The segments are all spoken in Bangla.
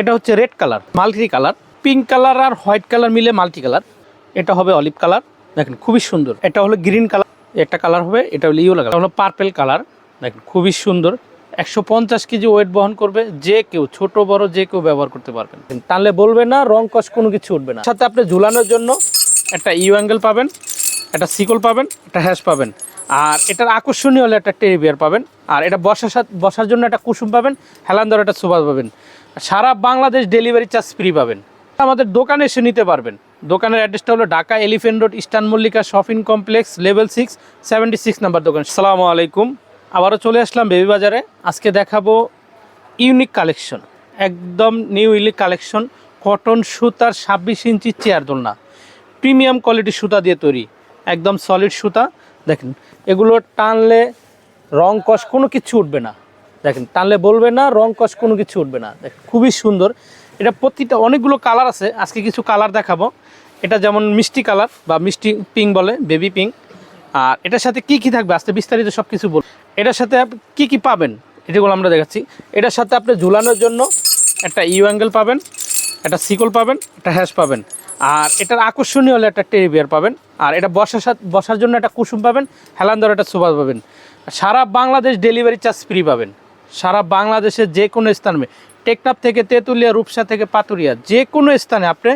এটা হচ্ছে red colour multi colour pink colour আর হোয়াইট কালার মিলে মাল্টি কালার এটা হবে অলিভ কালার দেখেন খুবই সুন্দর। এটা হলো গ্রিন কালার একটা কালার হবে, এটা হলো ইয়েলো কালার হলো পার্পেল কালার দেখেন খুবই সুন্দর। একশো পঞ্চাশ কেজি ওয়েট বহন করবে যে কেউ, ছোট, বড়, যে কেউ ব্যবহার করতে পারবেন টানলে বলবে না, রং কস কোনো কিছু উঠবে না। সাথে আপনি ঝুলানোর জন্য একটা ইউ অ্যাঙ্গেল পাবেন, একটা সিকল পাবেন, একটা হ্যাশ পাবেন। আর এটার আকর্ষণীয় হলে একটা টেরিবিয়ার পাবেন। আর এটা বসার সাথে বসার জন্য একটা কুসুম পাবেন, হেলান্দর একটা সোফা পাবেন। সারা বাংলাদেশ ডেলিভারি চার্জ ফ্রি পাবেন। আমাদের দোকানে এসে নিতে পারবেন। দোকানের অ্যাড্রেসটা হলো Dhaka elephant road, eastern Mallika shopping complex, level six, seventy six number দোকান। সালামু আলাইকুম। আবারও চলে আসলাম বেবি বাজারে আজকে দেখাবো ইউনিক কালেকশন, একদম নিউ ইউনিক কালেকশন, কটন সুতার ছাব্বিশ ইঞ্চি চেয়ার দোলনা। প্রিমিয়াম কোয়ালিটির সুতা দিয়ে তৈরি, একদম সলিড সুতা। দেখেন, এগুলো টানলে রং কষ কোনো কিছু উঠবে না। দেখেন, টানলে বলবে না, রং কষ কোনো কিছু উঠবে না। দেখেন, খুবই সুন্দর। এটা প্রতিটা অনেকগুলো কালার আছে, আজকে কিছু কালার দেখাবো। এটা যেমন মিষ্টি কালার বা মিষ্টি পিঙ্ক বলে, বেবি পিঙ্ক। আর এটার সাথে কি কি থাকবে? আজকে বিস্তারিত সব কিছু বল এটার সাথে কি কি পাবেন? এটাগুলো আমরা দেখাচ্ছি। এটার সাথে আপনি ঝুলানোর জন্য একটা ইউ অ্যাঙ্গেল পাবেন, একটা সিকল পাবেন, একটা হ্যাশ পাবেন। আর এটার আকর্ষণীয় হলে একটা টেরি বিয়ার পাবেন। আর এটা বসার সাথে বসার জন্য একটা কুসুম পাবেন, হেলান্দর একটা সুবাস পাবেন। সারা বাংলাদেশ ডেলিভারি চার্জ ফ্রি পাবেন। সারা বাংলাদেশের যে কোনো স্থানে। টেকনাপ থেকে তেঁতুলিয়া, রূপসা থেকে পাতুরিয়া, যে কোনো স্থানে আপনি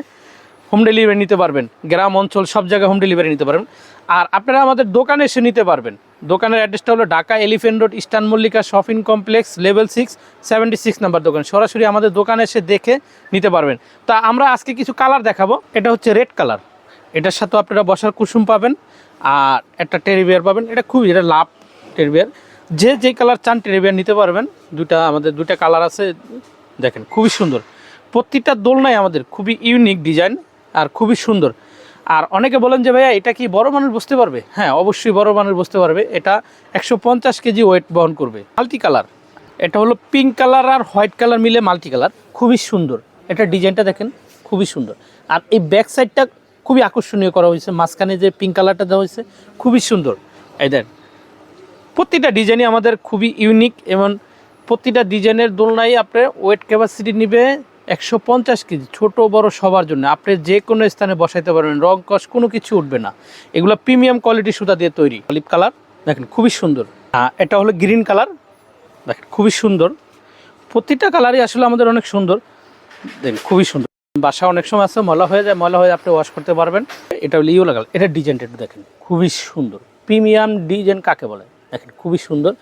হোম ডেলিভারি নিতে পারবেন। গ্রাম, অঞ্চল, সব জায়গায় হোম ডেলিভারি নিতে পারবেন। আর আপনারা আমাদের দোকানে এসে নিতে পারবেন। দোকানের অ্যাড্রেসটা হলো Dhaka elephant road eastern Mallika shopping complex level six seventy six number দোকান। সরাসরি আমাদের দোকানে এসে দেখে নিতে পারবেন। তা আমরা আজকে কিছু কালার দেখাবো। এটা হচ্ছে রেড কালার এটার সাথে আপনারা বসার কুসুম পাবেন। আর একটা টেরিবিয়ার পাবেন। এটা খুবই, এটা লাভ টেরিবিয়ার যে যে কালার চান টেরিবিয়ার নিতে পারবেন। দুটা, আমাদের দুটা কালার আছে। দেখেন, খুবই সুন্দর। প্রত্যেকটা দোলনাই আমাদের খুবই ইউনিক ডিজাইন আর খুবই সুন্দর। আর অনেকে বলেন যে, ভাইয়া, এটা কি বড় মানুষ বুঝতে পারবে? হ্যাঁ অবশ্যই বড় মানুষ বুঝতে পারবে। এটা একশো পঞ্চাশ কেজি ওয়েট বহন করবে। মাল্টি কালার এটা হলো পিঙ্ক কালার আর হোয়াইট কালার মিলে মাল্টি কালার খুবই সুন্দর। এটা ডিজাইনটা দেখেন, খুবই সুন্দর। আর এই ব্যাক সাইডটা খুবই আকর্ষণীয় করা হয়েছে। মাঝখানে যে পিঙ্ক কালারটা দেওয়া হয়েছে, খুবই সুন্দর। এই দেখ প্রতিটা ডিজাইনই আমাদের খুবই ইউনিক এবং প্রতিটা ডিজাইনের দোলনায় আপনার ওয়েট ক্যাপাসিটি নিবে একশো পঞ্চাশ কেজি ছোট বড় সবার জন্য। আপনি যে কোনো স্থানে বসাইতে পারবেন রং কস কোনো কিছু উঠবে না। এগুলো প্রিমিয়াম কোয়ালিটি সুতা দিয়ে তৈরি। অলিভ কালার দেখেন খুবই সুন্দর। আহ, এটা হলো গ্রিন কালার দেখেন খুবই সুন্দর। প্রতিটা কালারই আসলে আমাদের অনেক সুন্দর। দেখেন খুবই সুন্দর। বাসা অনেক সময় আছে ময়লা হয়ে যায় ময়লা হয়ে আপনি ওয়াশ করতে পারবেন। এটা হলো ইউ লাগাল এটা ডিজাইনটা একটু দেখেন খুবই সুন্দর। প্রিমিয়াম ডিজাইন কাকে বলে? দেখেন খুবই সুন্দর।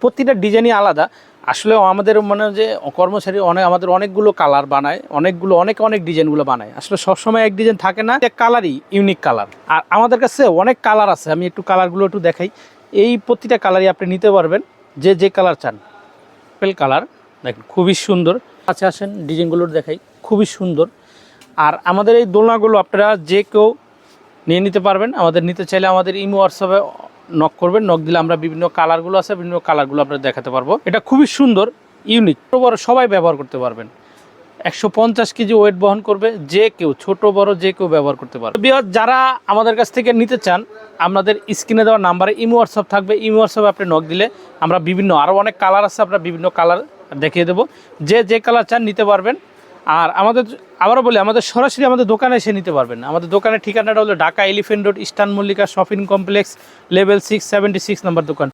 প্রতিটা ডিজাইনই আলাদা। আসলে আমাদের মনে যে কর্মচারী অনেক, আমাদের অনেকগুলো কালার বানায়, অনেকগুলো, অনেক অনেক ডিজাইনগুলো বানায়। আসলে সবসময় এক ডিজাইন থাকে না এক কালারই ইউনিক কালার আর আমাদের কাছে অনেক কালার আছে, আমি একটু কালারগুলো একটু দেখাই। এই প্রতিটা কালারই আপনি নিতে পারবেন, যে যে কালার চান। পেল কালার দেখেন, খুবই সুন্দর। আচ্ছা আসেন ডিজাইনগুলো দেখাই, খুবই সুন্দর। আর আমাদের এই দোলনাগুলো আপনারা যে কেউ নিয়ে নিতে পারবেন, আমাদের নিতে চাইলে আমাদের ইমো হোয়াটসঅ্যাপে নক করবেন নক দিলে আমরা বিভিন্ন কালারগুলো আছে, বিভিন্ন কালারগুলো আপনারা দেখাতে পারব। এটা খুবই সুন্দর ইউনিক ছোট বড় সবাই ব্যবহার করতে পারবেন। একশো পঞ্চাশ কেজি ওয়েট বহন করবে যে কেউ, ছোট, বড় যে কেউ ব্যবহার করতে পারবে। বিহার যারা আমাদের কাছ থেকে নিতে চান, আমাদের স্ক্রিনে দেওয়া নাম্বারে ইমো হোয়াটসঅ্যাপ থাকবে। ইমো হোয়াটসঅ্যাপে আপনি নক দিলে আমরা বিভিন্ন আরও অনেক কালার আছে, আমরা বিভিন্ন কালার দেখিয়ে দেবো। যে যে কালার চান নিতে পারবেন। আর আমাদের আবারও বলি, আমাদের সরাসরি আমাদের দোকানে এসে নিতে পারবেন। আমাদের দোকানের ঠিকানাটা হলো Dhaka elephant road, eastern Mallika shopping complex, level six seventy six number দোকান।